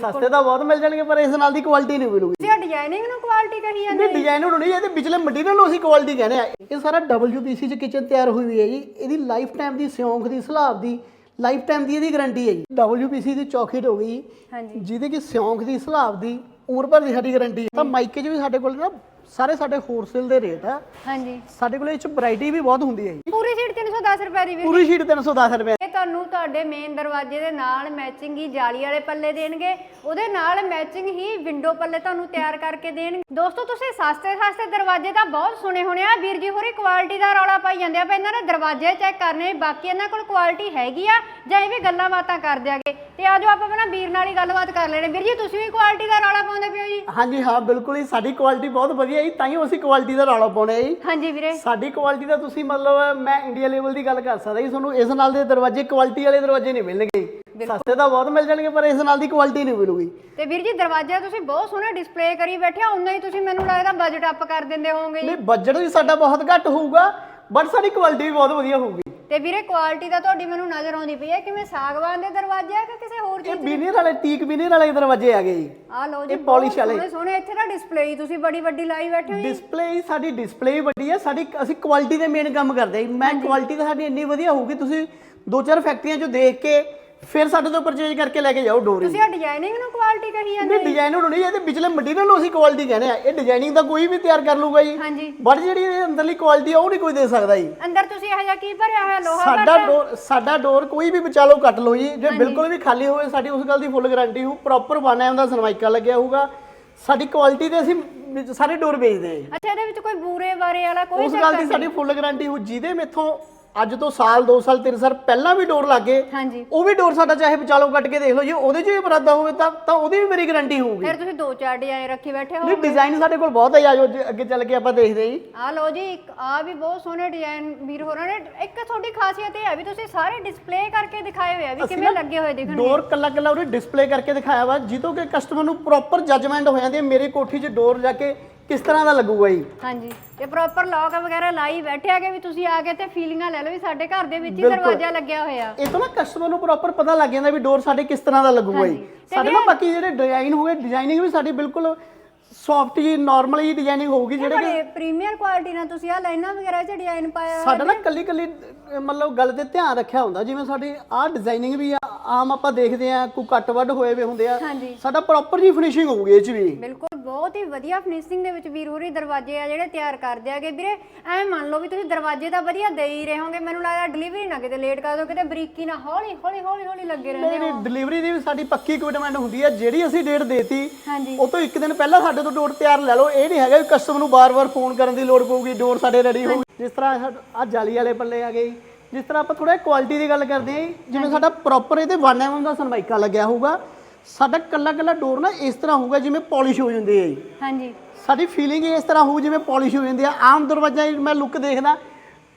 ਸਸਤੇ ਤਾਂ ਬਹੁਤ ਮਿਲ ਜਾਣਗੇ ਪਰ ਇਸ ਨਾਲ ਦੀ ਕੁਆਲਿਟੀ ਨਹੀਂ ਮਿਲੂਗੀ। ਤੁਸੀਂ ਡਿਜ਼ਾਈਨਿੰਗ ਨੂੰ ਕੁਆਲਿਟੀ ਕਹੀ ਜਾਂਦੇ ਨਹੀਂ ਡਿਜ਼ਾਈਨ ਨੂੰ ਨਹੀਂ ਇਹਦੇ ਵਿਚਲੇ ਮਟੀਰੀਅਲ ਨੂੰ ਅਸੀਂ ਕੁਆਲਿਟੀ ਕਹਿੰਦੇ ਆ। ਇਹ ਸਾਰਾ WPC ਚ ਕਿਚਨ ਤਿਆਰ ਹੋਈ ਹੋਈ ਹੈ ਜੀ। ਇਹਦੀ ਲਾਈਫ ਟਾਈਮ ਦੀ ਸਿਉਂਖ ਦੀ ਸਲਾਬ ਦੀ ਲਾਈਫ ਟਾਈਮ ਦੀ ਇਹਦੀ ਗਾਰੰਟੀ ਹੈ ਜੀ। WPC ਦੀ ਚੌਖੀਟ ਹੋ ਗਈ ਹਾਂਜੀ। ਜਿਹਦੇ ਕਿ ਸਿਉਂਖ ਦੀ ਸਲਾਬ ਦੀ ਉਮਰ ਭਰ ਦੀ ਸਾਡੀ ਗਾਰੰਟੀ ਹੈ। ਤਾਂ ਮਾਈਕੇ 'ਚ ਵੀ ਸਾਡੇ ਕੋਲ ਨਾ ਸਾਰੇ ਸਾਡੇ ਹੋਲਸੇਲ ਦੇ ਰੇਟ ਆ। ਹਾਂਜੀ। ਸਾਡੇ ਕੋਲ ਇਹ ਚ ਵੈਰਾਈਟੀ ਵੀ ਬਹੁਤ ਹੁੰਦੀ ਹੈ ਜੀ। ਪੂਰੀ ਸੀਟ 310 ਰੁਪਏ ਦੀ ਵੀ ਪੂਰੀ ਸ਼ੀਟ 310 ਰੁਪਏ। ਇਹ ਤੁਹਾਨੂੰ ਤੁਹਾਡੇ ਮੇਨ ਦਰਵਾਜ਼ੇ ਦੇ ਨਾਲ ਮੈਚਿੰਗ ਹੀ ਜਾਲੀ ਵਾਲੇ ਪੱਲੇ ਦੇਣਗੇ। ਉਹਦੇ ਨਾਲ ਮੈਚਿੰਗ ਹੀ ਵਿੰਡੋ ਪੱਲੇ ਤੁਹਾਨੂੰ ਤਿਆਰ ਕਰਕੇ ਦੇਣਗੇ। ਦੋਸਤੋ ਤੁਸੀਂ ਸਸਤੇ ਸਸਤੇ ਦਰਵਾਜ਼ੇ ਤਾਂ ਬਹੁਤ ਸੁਣੇ ਹੋਣੇ ਆ। ਵੀਰ ਜੀ ਹੋਰੀ ਕੁਆਲਿਟੀ ਦਾ ਰੌਲਾ ਪਾਈ ਜਾਂਦੇ ਆ ਪਰ ਇਹਨਾਂ ਨੇ ਦਰਵਾਜ਼ੇ ਚੈੱਕ ਕਰਨੇ ਬਾਕੀ ਇਹਨਾਂ ਕੋਲ ਕੁਆਲਿਟੀ ਹੈਗੀ ਆ ਜਾਂ ਇਹ ਵੀ ਗੱਲਾਂ ਬਾਤਾਂ ਕਰ ਦਿਆਗੇ ਤੇ ਆਜੋ ਆਪਾਂ ਪਹਿਲਾਂ ਵੀਰ ਨਾਲ ਹੀ ਗੱਲਬਾਤ ਕਰ ਲੈਣੇ। ਵੀਰ ਜੀ ਤੁਸੀਂ ਵੀ ਕੁਆਲਿਟੀ ਦਾ ਰੌਲਾ ਪਾਉਂਦੇ ਪਿਓ ਜੀ? ਹਾਂਜੀ ਹਾਂ ਬਿਲਕੁਲ ਹੀ ਸਾਡੀ ਕੁਆਲਿਟੀ ਬਹੁਤ ਵਧੀਆ ਜੀ ਤਾਂ ਹੀ ਅਸੀਂ ਕੁਆਲਿਟੀ ਦਾ ਰੌਲਾ ਪਾਉਣੇ ਜੀ। ਹਾਂਜੀ ਵੀਰੇ। ਸਾਡੀ ਕੁਆਲਿਟੀ ਦਾ ਤੁਸੀਂ ਮਤਲਬ ਮੈਂ ਇੰਡੀਆ ਲੈਵਲ ਦੀ ਗੱਲ ਕਰ ਸਕਦਾ ਜੀ ਤੁਹਾਨੂੰ ਇਸ ਨਾਲ ਦੇ ਦਰਵਾਜ਼ੇ ਕੁਆਲਿਟੀ ਵਾਲੇ ਦਰਵਾਜ਼ੇ ਨਹੀਂ ਮਿਲਣਗੇ ਸਸਤੇ ਤਾਂ ਬਹੁਤ ਮਿਲ ਜਾਣਗੇ ਪਰ ਇਸ ਨਾਲ ਦੀ ਕੁਆਲਿਟੀ ਨਹੀਂ ਮਿਲੂਗੀ। ਤੇ ਵੀਰ ਜੀ ਦਰਵਾਜ਼ਾ ਤੁਸੀਂ ਬਹੁਤ ਸੋਹਣਾ ਡਿਸਪਲੇ ਕਰੀ ਬੈਠੇ ਹੋ ਉਨਾ ਹੀ ਤੁਸੀਂ ਮੈਨੂੰ ਲੱਗਦਾ ਬਜਟ ਅਪ ਕਰ ਦਿੰਦੇ ਹੋਵੋਗੇ ਜੀ। ਨਹੀਂ ਬਜਟ ਵੀ ਸਾਡਾ ਬਹੁਤ ਘੱਟ ਹੋਊਗਾ ਬਟ ਸਾਡੀ ਕੁਆਲਿਟੀ ਵੀ ਬਹੁਤ ਵਧੀਆ ਹੋਊਗੀ। ਤੇ ਵੀਰੇ ਕੁਆਲਿਟੀ ਤਾਂ ਤੁਹਾਡੀ ਮੈਨੂੰ ਨਜ਼ਰ ਆਉਂਦੀ ਪਈ ਹੈ ਕਿਵੇਂ ਸਾਗਵਾਨ ਦੇ ਦਰਵਾਜ਼ੇ ਆ ਕਿ ਕਿਸੇ ਹੋਰ ਇਹ ਚੀਜ਼ ਬੀਨੀਅਰ ਵਾਲੇ ਟੀਕ ਬੀਨੀਅਰ ਵਾਲੇ ਦਰਵਾਜ਼ੇ ਆ ਗਏ ਜੀ ਆ ਲਓ ਜੀ ਇਹ polish ਵਾਲੇ। ਸੋਹਣੇ ਸੋਹਣੇ ਇੱਥੇ ਦਾ ਡਿਸਪਲੇ ਹੀ ਤੁਸੀਂ ਬੜੀ ਵੱਡੀ ਲਾਈ ਬੈਠੇ ਹੋ ਜੀ ਡਿਸਪਲੇ ਸਾਡੀ ਡਿਸਪਲੇ ਵੱਡੀ ਹੈ ਸਾਡੀ ਅਸੀਂ ਕੁਆਲਿਟੀ ਦੇ ਮੇਨ ਕੰਮ ਕਰਦੇ ਹਾਂ। ਮੈਂ ਕੁਆਲਿਟੀ ਤਾਂ ਸਾਡੀ ਇੰਨੀ ਵਧੀਆ ਹੋਊਗੀ ਤੁਸੀਂ ਦੋ ਚਾਰ ਫੈਕਟਰੀਆਂ ਚੋਂ ਦੇਖ ਕੇ ਫਿਰ ਸਾਡੇ ਤੋਂ ਪਰਚੇਜ ਕਰਕੇ ਲੈ ਕੇ ਜਾਓ ਡੋਰੀ। ਤੁਸੀਂ ਆ ਡਿਜ਼ਾਈਨਿੰਗ ਨੂੰ ਕੁਆਲਿਟੀ ਕਹੀ ਜਾਂਦੇ ਨਹੀਂ ਡਿਜ਼ਾਈਨ ਨੂੰ ਨਹੀਂ ਇਹਦੇ ਵਿਚਲੇ ਮਟੀਰੀਅਲ ਨੂੰ ਅਸੀਂ ਕੁਆਲਿਟੀ ਕਹਿੰਦੇ ਆ। ਇਹ ਡਿਜ਼ਾਈਨਿੰਗ ਤਾਂ ਕੋਈ ਵੀ ਤਿਆਰ ਕਰ ਲੂਗਾ ਜੀ। ਹਾਂਜੀ। ਬਟ ਜਿਹੜੀ ਇਹ ਅੰਦਰਲੀ ਕੁਆਲਿਟੀ ਆ ਉਹ ਨਹੀਂ ਕੋਈ ਦੇ ਸਕਦਾ ਜੀ। ਅੰਦਰ ਤੁਸੀਂ ਇਹੋ ਜਿਹਾ ਕੀ ਭਰਿਆ ਹੋਇਆ ਲੋਹਾ ਸਾਡਾ ਡੋਰ ਸਾਡਾ ਡੋਰ ਕੋਈ ਵੀ ਬਚਾ ਲਓ ਕੱਟ ਲਓ ਜੀ। ਜੇ ਬਿਲਕੁਲ ਵੀ ਖਾਲੀ ਹੋਵੇ ਸਾਡੀ ਉਸ ਗੱਲ ਦੀ ਫੁੱਲ ਗਾਰੰਟੀ ਹੋ ਪ੍ਰੋਪਰ ਬਣਾ ਹੁੰਦਾ ਸਨਮਾਈਕਾ ਲੱਗਿਆ ਹੋਊਗਾ। ਸਾਡੀ ਕੁਆਲਿਟੀ ਦੇ ਅਸੀਂ ਵਿੱਚ ਸਾਰੇ ਡੋਰ ਵੇਚਦੇ ਹਾਂ ਜੀ। ਅੱਛਾ ਇਹਦੇ ਵਿੱਚ ਕੋਈ ਬੂਰੇ ਬਾਰੇ ਵਾਲਾ ਕੋਈ ਉਸ ਗੱਲ ਦੀ ਸਾਡੀ ਫੁੱਲ ਗਾਰੰਟੀ ਹੋ ਜਿਹਦੇ ਮੇਥੋਂ ਅੱਜ ਤੋਂ ਸਾਲ 2 ਸਾਲ 3 ਸਾਲ ਪਹਿਲਾਂ ਵੀ ਡੋਰ ਲੱਗੇ ਹਾਂਜੀ। ਉਹ ਵੀ ਡੋਰ ਸਾਡਾ ਚਾਹੇ ਬਚਾ ਲਓ ਕੱਟ ਕੇ ਦੇਖ ਲਓ ਜੇ ਉਹਦੇ 'ਚ ਵੀ ਬਰਾਦਾ ਹੋਵੇ ਤਾਂ ਤਾਂ ਉਹਦੀ ਵੀ ਮੇਰੀ ਗਾਰੰਟੀ ਹੋਊਗੀ। ਫਿਰ ਤੁਸੀਂ ਦੋ ਚਾਰ ਡਿਜ਼ਾਈਨ ਰੱਖੀ ਬੈਠੇ ਹੋ ਨਹੀਂ ਡਿਜ਼ਾਈਨ ਸਾਡੇ ਕੋਲ ਬਹੁਤ ਹੈ ਆਜੋ ਅੱਗੇ ਚੱਲ ਕੇ ਆਪਾਂ ਦੇਖਦੇ ਹਾਂ ਜੀ। ਆ ਲਓ ਜੀ ਇੱਕ ਆ ਵੀ ਬਹੁਤ ਸੋਹਣੇ ਡਿਜ਼ਾਈਨ ਵੀਰ ਹੋਰਾਂ ਨੇ ਇੱਕ ਤੁਹਾਡੀ ਖਾਸੀਅਤ ਇਹ ਹੈ ਵੀ ਤੁਸੀਂ ਸਾਰੇ ਡਿਸਪਲੇ ਕਰਕੇ ਦਿਖਾਏ ਹੋਏ ਆ ਵੀ ਕਿਵੇਂ ਲੱਗੇ ਹੋਏ ਦਿਖਣਗੇ ਡੋਰ ਕੱਲਾ ਕੱਲਾ ਉਹਨੇ ਡਿਸਪਲੇ ਕਰਕੇ ਦਿਖਾਇਆ ਵਾ ਜਿੱਤੋਂ ਕਿ ਕਸਟਮਰ ਨੂੰ ਪ੍ਰੋਪਰ ਜੱਜਮੈਂਟ ਹੋ ਜਾਂਦੀ ਹੈ ਮੇਰੇ ਕੋਠੀ 'ਚ ਡੋਰ ਜਾ ਕੇ ਕਿਸ ਤਰ੍ਹਾਂ ਦਾ ਲੱਗੂਗਾ ਜੀ? ਹਾਂਜੀ ਤੇ ਪ੍ਰੋਪਰ ਲੌਕ ਵਗੈਰਾ ਲਾਈ ਬੈਠੇ ਆਗੇ ਵੀ ਤੁਸੀਂ ਆ ਕੇ ਤੇ ਫੀਲਿੰਗਾਂ ਲੈ ਲਓ ਵੀ ਸਾਡੇ ਘਰ ਦੇ ਵਿੱਚ ਹੀ ਦਰਵਾਜ਼ਾ ਲੱਗਿਆ ਹੋਇਆ। ਇਹ ਤੋਂ ਨਾ ਕਸਟਮਰ ਨੂੰ ਪ੍ਰੋਪਰ ਪਤਾ ਲੱਗ ਜਾਂਦਾ ਵੀ ਡੋਰ ਸਾਡੇ ਕਿਸ ਤਰ੍ਹਾਂ ਦਾ ਲੱਗੂਗਾ ਜੀ। ਸਾਡੇ ਨਾ ਬਾਕੀ ਜਿਹੜੇ ਡਿਜ਼ਾਈਨ ਹੋਵੇ ਡਿਜ਼ਾਈਨਿੰਗ ਵੀ ਸਾਡੀ ਬਿਲਕੁਲ ਸੌਫਟ ਜੀ ਨਾਰਮਲ ਜੀ ਡਿਜ਼ਾਈਨਿੰਗ ਹੋਊਗੀ ਜਿਹੜੇ ਬੜੇ ਪ੍ਰੀਮੀਅਰ ਕੁਆਲਿਟੀ ਨਾਲ ਤੁਸੀਂ ਆ ਲਾਈਨਾਂ ਵਗੈਰਾ 'ਚ ਡਿਜ਼ਾਈਨ ਪਾਇਆ ਹੋਇਆ। ਸਾਡਾ ਨਾ ਕੱਲੀ ਕੱਲੀ ਮਤਲਬ ਗੱਲ ਤੇ ਧਿਆਨ ਰੱਖਿਆ ਹੁੰਦਾ ਜਿਵੇਂ ਸਾਡੀ ਆਹ ਡਿਜ਼ਾਈਨਿੰਗ ਵੀ ਆ ਆਮ ਆਪਾਂ ਦੇਖਦੇ ਆ ਕੋਈ ਕੱਟ ਵੱਡ ਹੋਏ ਵੇ ਹੁੰਦੇ ਆ। ਹਾਂਜੀ। ਸਾਡਾ ਪ੍ਰੋਪਰ ਜੀ ਫਿਨਿਸ਼ਿੰਗ ਹੋਊਗੀ ਇਹ ਚ ਵੀ। ਬਿਲਕੁਲ ਬਹੁਤ ਹੀ ਵਧੀਆ ਫਿਨਿਸ਼ਿੰਗ ਦੇ ਵਿੱਚ ਵੀਰ ਹੋਰੀ ਦਰਵਾਜ਼ੇ ਆ ਜਿਹੜੇ ਤਿਆਰ ਕਰਦੇ ਆਗੇ ਵੀਰੇ ਐ ਮੰਨ ਲਓ ਵੀ ਤੁਸੀਂ ਦਰਵਾਜ਼ੇ ਤਾਂ ਵਧੀਆ ਦੇ ਹੀ ਰਹੇ ਹੋਗੇ ਮੈਨੂੰ ਲੱਗਦਾ ਡਿਲੀਵਰੀ ਨਾ ਕਿਤੇ ਲੇਟ ਕਰ ਦਿਓ ਕਿਤੇ ਬਰੀਕੀ ਨਾ ਹੌਲੀ ਹੌਲੀ ਹੌਲੀ ਹੌਲੀ ਲੱਗੇ ਰਹਿੰਦੇ ਨਹੀਂ ਨਹੀਂ ਡਿਲੀਵਰੀ ਦੀ ਵੀ ਸਾਡੀ ਪੱਕੀ ਕਮਿਟਮੈਂਟ ਹੁੰਦੀ ਹੈ ਜਿਹੜੀ ਅਸੀਂ ਡੇਟ ਦੇਤੀ ਹਾਂਜੀ। ਉਹ ਤੋਂ ਇੱਕ ਦਿਨ ਪਹਿਲਾਂ ਸਾਡੇ ਤੋਂ ਡੋਰ ਤਿਆਰ ਲੈ ਲਓ। ਇਹ ਨਹੀਂ ਹੈਗਾ ਵੀ ਕਸਟਮਰ ਨੂੰ ਬਾਰ-ਬਾਰ ਫੋਨ ਕਰਨ ਦੀ ਲੋੜ ਪਊਗੀ ਡੋਰ ਸਾਡੇ ਰੈਡੀ ਹੋਊਗੀ ਜਿਸ ਤਰ੍ਹਾਂ ਆ ਜਾਲੀ ਵਾਲੇ ਪੱਲੇ ਆ ਗਏ। ਜਿਸ ਤਰ੍ਹਾਂ ਆਪਾਂ ਥੋੜਾ ਕੁਆਲਿਟੀ ਦੀ ਗੱਲ ਕਰਦੇ ਹਾਂ ਜੀ, ਜਿਵੇਂ ਸਾਡਾ ਪ੍ਰੋਪਰ ਇਹਦੇ 1 mm ਦਾ ਸਨਮਾਈਕਾ ਲੱਗਿਆ ਹੋਊਗਾ ਸਾਡਾ ਕੱਲਾ ਕੱਲਾ ਡੋਰ ਨਾ ਇਸ ਤਰ੍ਹਾਂ ਹੋਊਗਾ ਜਿਵੇਂ ਪਾਲਿਸ਼ ਹੋ ਜਾਂਦੀ ਹੈ ਜੀ। ਹਾਂਜੀ। ਸਾਡੀ ਫੀਲਿੰਗ ਇਸ ਤਰ੍ਹਾਂ ਹੋਊ ਜਿਵੇਂ ਪਾਲਿਸ਼ ਹੋ ਜਾਂਦੀ ਆ। ਆਮ ਦਰਵਾਜ਼ਾ ਮੈਂ ਲੁੱਕ ਦੇਖਦਾ